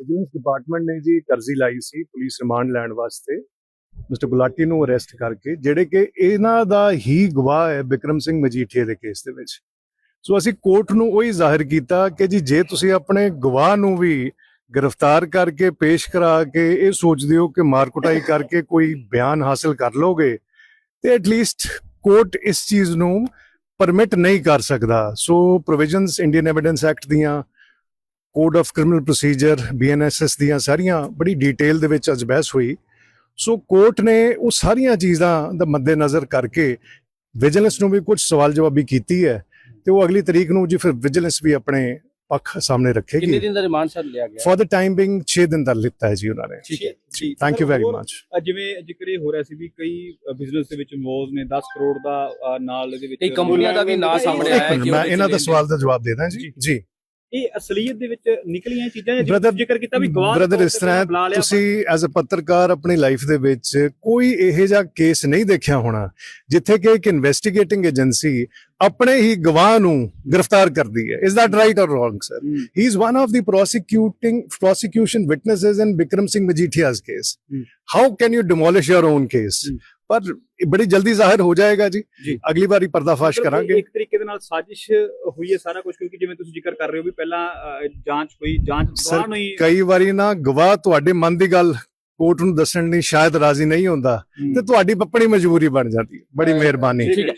Vigilance department ਨੇ ਜੀ ਕਰਜ਼ੀ ਲਾਈ ਸੀ ਪੁਲਿਸ ਰਿਮਾਂਡ ਲੈਣ ਵਾਸਤੇ। ਮਿਸਟਰ ਗੁਲਾਟੀ ਨੂੰ ਅਰੈਸਟ ਕਰਕੇ, ਜਿਹੜੇ ਕਿ ਇਹਨਾਂ ਦਾ ਹੀ ਗਵਾਹ ਹੈ ਵਿਕਰਮ ਸਿੰਘ ਮਜੀਠੀਆ ਦੇ ਕੇਸ ਦੇ ਵਿੱਚ। ਸੋ ਅਸੀਂ ਕੋਰਟ ਨੂੰ ਉਹੀ ਜ਼ਾਹਿਰ ਕੀਤਾ ਕਿ ਜੀ ਜੇ ਤੁਸੀਂ ਆਪਣੇ ਗਵਾਹ ਨੂੰ ਵੀ ਗ੍ਰਿਫਤਾਰ ਕਰਕੇ ਪੇਸ਼ ਕਰਾ ਕੇ ਇਹ ਸੋਚਦੇ ਹੋ ਕਿ ਮਾਰ ਕੁਟਾਈ ਕਰਕੇ ਕੋਈ ਬਿਆਨ ਹਾਸਲ ਕਰ ਲੋਗੇ, ਤੇ ਐਟਲੀਸਟ ਕੋਰਟ ਇਸ ਚੀਜ਼ ਨੂੰ ਪਰਮਿਟ ਨਹੀਂ ਕਰ ਸਕਦਾ। So provisions Indian evidence act ਦੀਆਂ code of criminal procedure BNSS ਦੀਆਂ ਸਾਰੀਆਂ ਬੜੀ ਡਿਟੇਲ ਦੇ ਵਿੱਚ ਅੱਜ ਬਹਿਸ ਹੋਈ। ਸੋ ਕੋਰਟ ਨੇ ਉਹ ਸਾਰੀਆਂ ਚੀਜ਼ਾਂ ਦਾ ਮੱਦੇਨਜ਼ਰ ਕਰਕੇ ਵਿਜੀਲੈਂਸ ਨੂੰ ਵੀ ਕੁਝ ਸਵਾਲ ਜਵਾਬੀ ਕੀਤੀ ਹੈ ਤੇ ਉਹ ਅਗਲੀ ਤਰੀਕ ਨੂੰ ਜੀ ਫਿਰ ਵਿਜੀਲੈਂਸ ਵੀ ਆਪਣੇ ਪੱਖ ਸਾਹਮਣੇ ਕਿੰਨੇ ਰੱਖੇਗੀ ਦਿਨ ਦਾ ਰਿਮਾਂਡ ਸਰ ਲਿਆ ਗਿਆ? ਫॉर द ਟਾਈਮ ਬਿੰਗ 6 ਦਿਨ ਦਾ ਲਿੱਤਾ ਹੈ ਜੀ ਉਹਨਾਂ ਨੇ। ਠੀਕ ਹੈ। ਜੀ ਥੈਂਕ ਯੂ ਵੈਰੀ ਮਚ ਜਿਵੇਂ ਜ਼ਿਕਰ ਇਹ ਹੋ ਰਿਹਾ ਸੀ ਵੀ ਕਈ ਬਿਜ਼ਨਸ ਦੇ ਵਿੱਚ ਇਨਵੋਲਵ ਨੇ 10 ਕਰੋੜ ਦਾ ਨਾਲ ਇਹਦੇ ਵਿੱਚ ਕਈ ਕੰਪਨੀਆਂ ਦਾ ਵੀ ਨਾਂ ਸਾਹਮਣੇ ਆਇਆ ਹੈ ਕਿ ਮੈਂ ਇਹਨਾਂ ਦਾ ਸਵਾਲ ਦਾ ਜਵਾਬ ਦੇ ਦਾਂ ਜੀ। ਜੀ। ਇਹ ਅਸਲੀਅਤ ਦੇ ਵਿੱਚ ਨਿਕਲੀਆਂ ਚੀਜ਼ਾਂ ਜਾਂ ਜ਼ਿਕਰ ਕੀਤਾ ਵੀ ਗਵਾਹ ਬ੍ਰਦਰ ਇਸ ਤਰ੍ਹਾਂ ਹੈ, ਤੁਸੀਂ ਐਜ਼ ਅ ਪੱਤਰਕਾਰ ਆਪਣੀ ਲਾਈਫ ਦੇ ਵਿੱਚ ਕੋਈ ਇਹੋ ਜਿਹਾ ਕੇਸ ਨਹੀਂ ਦੇਖਿਆ ਹੋਣਾ ਜਿੱਥੇ ਕਿ ਇੱਕ ਇਨਵੈਸਟੀਗੇਟਿੰਗ ਏਜੰਸੀ ਆਪਣੇ ਹੀ ਗਵਾਹ ਨੂੰ ਗ੍ਰਿਫਤਾਰ ਕਰਦੀ ਹੈ is or wrong sir hmm, he is one of the prosecuting prosecution witnesses in Vikram Singh Majithia's case Hmm. how can you demolish your own case Hmm. ਪਰ ਇਹ ਬੜੀ ਜਲਦੀ ਜ਼ਾਹਿਰ ਹੋ ਜਾਏਗਾ ਜੀ। ਅਗਲੀ ਵਾਰੀ ਪਰਦਾਫਾਸ਼ ਕਰਾਂਗੇ। ਇੱਕ ਤਰੀਕੇ ਦੇ ਨਾਲ ਸਾਜ਼ਿਸ਼ ਹੋਈ ਹੈ ਸਾਰਾ ਕੁਝ ਕਿਉਂਕਿ ਜਿਵੇਂ ਤੁਸੀਂ ਜ਼ਿਕਰ ਕਰ ਰਹੇ ਹੋ ਵੀ ਪਹਿਲਾਂ ਜਾਂਚ ਹੋਈ ਜਾਂਚ ਗਵਾਹ ਨੂੰ ਹੀ ਕਈ ਵਾਰੀ ਨਾ ਗਵਾਹ ਤੁਹਾਡੇ ਮਨ ਦੀ ਗੱਲ ਕੋਰਟ ਨੂੰ ਦੱਸਣ ਲਈ ਸ਼ਾਇਦ ਰਾਜ਼ੀ ਨਹੀਂ ਹੁੰਦਾ ਤੇ ਤੁਹਾਡੀ ਆਪਣੀ ਮਜਬੂਰੀ ਬਣ ਜਾਂਦੀ ਹੈ। ਬੜੀ ਮਿਹਰਬਾਨੀ। ਠੀਕ ਹੈ।